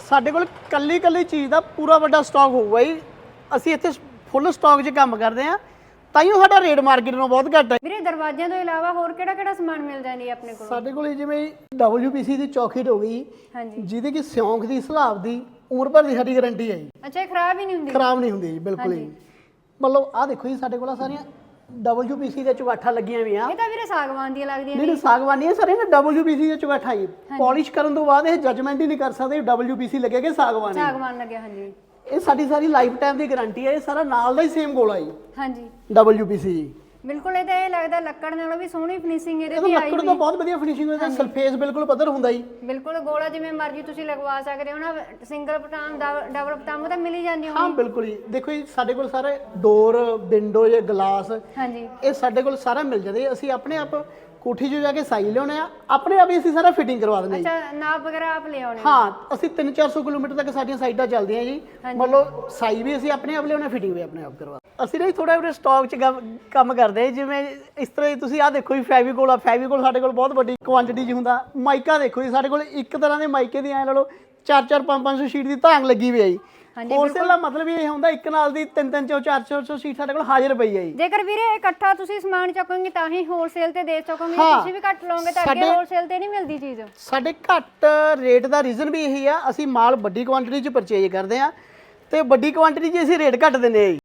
ਸਾਡੇ ਕੋਲ ਕੱਲੀ ਕੱਲੀ ਚੀਜ਼ ਦਾ ਪੂਰਾ ਵੱਡਾ ਸਟਾਕ ਹੋਊਗਾ ਜੀ। ਅਸੀਂ ਇੱਥੇ ਫੁੱਲ ਸਟਾਕ 'ਚ ਕੰਮ ਕਰਦੇ ਆ ਤਾਂ ਹੀ ਸਾਡਾ ਰੇਟ ਮਾਰਕੀਟ ਨਾਲੋਂ ਬਹੁਤ ਘੱਟ ਹੈ। ਵੀਰੇ ਦਰਵਾਜ਼ਿਆਂ ਤੋਂ ਇਲਾਵਾ ਹੋਰ ਕਿਹੜਾ ਕਿਹੜਾ ਸਮਾਨ ਮਿਲ ਜਾਂਦੀ ਹੈ ਆਪਣੇ ਕੋਲ? ਸਾਡੇ ਕੋਲ ਜਿਵੇਂ WPC ਦੀ ਚੌਖੀਟ ਹੋ ਗਈ ਹਾਂਜੀ। ਜਿਹਦੇ ਕਿ ਸਿਉਂਖ ਦੀ ਸਲਾਬ ਦੀ ਉਮਰ ਭਰ ਦੀ ਸਾਡੀ ਗਾਰੰਟੀ ਹੈ ਜੀ। ਅੱਛਾ ਇਹ ਖਰਾਬ ਹੀ ਨਹੀਂ ਹੁੰਦੀ? ਖਰਾਬ ਨਹੀਂ ਹੁੰਦੀ ਜੀ ਬਿਲਕੁਲ ਹੀ। ਮਤਲਬ ਆਹ ਦੇਖੋ ਜੀ ਸਾਡੇ ਕੋਲ ਆਹ ਸਾਰੀਆਂ WPC ਦੇ ਚੁਗਾਠਾਂ ਲੱਗੀਆਂ ਹੋਈਆਂ। ਇਹ ਤਾਂ ਵੀਰੇ ਸਾਗਵਾਨ ਦੀਆਂ ਲੱਗਦੀਆਂ ਨਹੀਂ ਨਹੀਂ ਸਾਗਵਾਨੀ ਹੈ ਸਾਰੇ ਨਾ WPC ਦੇ ਚੁਗਾਠਾਂ ਹੀ ਪਾਲਿਸ਼ ਕਰਨ ਤੋਂ ਬਾਅਦ ਇਹ ਜੱਜਮੈਂਟ ਹੀ ਨਹੀਂ ਕਰ ਸਕਦੇ WPC ਲੱਗੇਗਾ ਸਾਗਵਾਨੀ ਸਾਗਵਾਨ ਲੱਗਿਆ ਹਾਂਜੀ। ਇਹ ਸਾਡੀ ਸਾਰੀ ਲਾਈਫ ਟਾਈਮ ਦੀ ਗਾਰੰਟੀ ਹੈ ਇਹ ਸਾਰਾ ਨਾਲ ਦਾ ਹੀ ਸੇਮ ਗੋਲਾ ਜੀ। ਹਾਂਜੀ। WPC ਜੀ। ਬਿਲਕੁਲ ਇਹ ਤਾਂ ਇਹ ਲੱਗਦਾ ਲੱਕੜ ਨਾਲੋਂ ਵੀ ਸੋਹਣੀ ਫਿਨਿਸ਼ਿੰਗ ਇਹਦੇ ਤੇ ਆਈ ਲੱਕੜ ਤੋਂ ਬਹੁਤ ਵਧੀਆ ਫਿਨਿਸ਼ਿੰਗ ਹੋਈ ਹੈ ਸਰਫੇਸ ਬਿਲਕੁਲ ਪੱਧਰ ਹੁੰਦਾ ਜੀ। ਬਿਲਕੁਲ ਗੋਲਾ ਜਿਵੇਂ ਮਰਜ਼ੀ ਤੁਸੀਂ ਲਗਵਾ ਸਕਦੇ ਹੋ ਨਾ ਸਿੰਗਲ ਪਟਾਮ ਡਬਲ ਪਟਾਮ ਤਾਂ ਮਿਲ ਹੀ ਜਾਂਦੀ ਹਾਂ ਹੋਣੀ ਬਿਲਕੁਲ ਜੀ। ਦੇਖੋ ਜੀ ਸਾਡੇ ਕੋਲ ਸਾਰੇ ਡੋਰ ਵਿੰਡੋ ਜਾਂ ਗਲਾਸ ਹਾਂਜੀ। ਇਹ ਸਾਡੇ ਕੋਲ ਸਾਰਾ ਮਿਲ ਜਾਂਦੇ। ਅਸੀਂ ਆਪਣੇ ਆਪ ਕੋਠੀ 'ਚ ਜਾ ਕੇ ਸਾਈ ਲਿਆਉਣੇ ਆ ਆਪਣੇ ਆਪ ਹੀ ਅਸੀਂ ਸਾਰਾ ਫਿਟਿੰਗ ਕਰਵਾ ਦਿੰਦੇ ਜੀ। ਅੱਛਾ ਨਾਪ ਵਗੈਰਾ ਆਪ ਲੈ ਆਉਣੇ ਹਾਂ ਅਸੀਂ 3-400 ਕਿਲੋਮੀਟਰ ਤੱਕ ਸਾਡੀਆਂ ਸਾਈਡਾਂ ਚੱਲਦੀਆਂ ਜੀ। ਮਤਲਬ ਸਾਈ ਵੀ ਅਸੀਂ ਆਪਣੇ ਆਪ ਲਿਆਉਣੇ ਫਿਟਿੰਗ ਵੀ ਆਪਣੇ ਆਪ ਕਰਵਾ ਅਸੀਂ ਨਾ ਥੋੜਾ ਜਿਹਾ ਸਟਾਕ 'ਚ ਕੰਮ- ਕਰਦੇ ਜਿਵੇਂ ਇਸ ਤਰ੍ਹਾਂ ਹੀ ਤੁਸੀਂ ਆਹ ਦੇਖੋ ਜੀ ਫੈਵੀਕੋਲ ਆ ਫੈਵੀਕੋਲ ਸਾਡੇ ਕੋਲ ਬਹੁਤ ਵੱਡੀ ਕੁਆਂਟੀਟੀ 'ਚ ਹੁੰਦਾ। ਮਾਈਕਾ ਦੇਖੋ ਜੀ ਸਾਡੇ ਕੋਲ ਇੱਕ ਤਰ੍ਹਾਂ ਦੇ ਮਾਈਕੇ ਦੀ ਐ ਲਾ ਲਓ 4-4 5-500 ਸ਼ੀਟ ਦੀ ਧਾਂਗ ਲੱਗੀ ਹੋਈ ਹੈ ਜੀ। ਹੋਲਸੇਲ ਦਾ ਮਤਲਬ ਇਹ ਹੁੰਦਾ ਇੱਕ ਨਾਲ ਦੀ 3-3 ਚੋ 4-4 ਸ਼ੀਟ ਸਾਡੇ ਕੋਲ ਹਾਜ਼ਰ ਪਈ ਹੈ ਜੀ। ਜੇਕਰ ਵੀਰੇ ਇਕੱਠਾ ਤੁਸੀਂ ਸਮਾਨ ਚੱਕੋਗੇ ਤਾਂ ਹੀ ਹੋਲਸੇਲ ਤੇ ਦੇ ਸਕੋਗੇ ਹਾਂ। ਤੁਸੀਂ ਵੀ ਘੱਟ ਲਓਗੇ ਤਾਂ ਅੱਗੇ ਸਾਡੇ- ਹੋਲਸੇਲ ਤੇ ਨਹੀਂ ਮਿਲਦੀ ਚੀਜ਼। ਸਾਡੇ ਘੱਟ ਰੇਟ ਦਾ ਰੀਜ਼ਨ ਵੀ ਇਹੀ ਆ ਅਸੀਂ ਮਾਲ ਵੱਡੀ ਕੁਆਂਟੀਟੀ 'ਚ ਪਰਚੇਜ ਕਰਦੇ ਆ ਤੇ ਵੱਡੀ ਕੁਆਂਟੀਟੀ 'ਚ ਅਸੀਂ ਰੇਟ ਘੱਟ ਦਿੰਦੇ ਆ ਜੀ।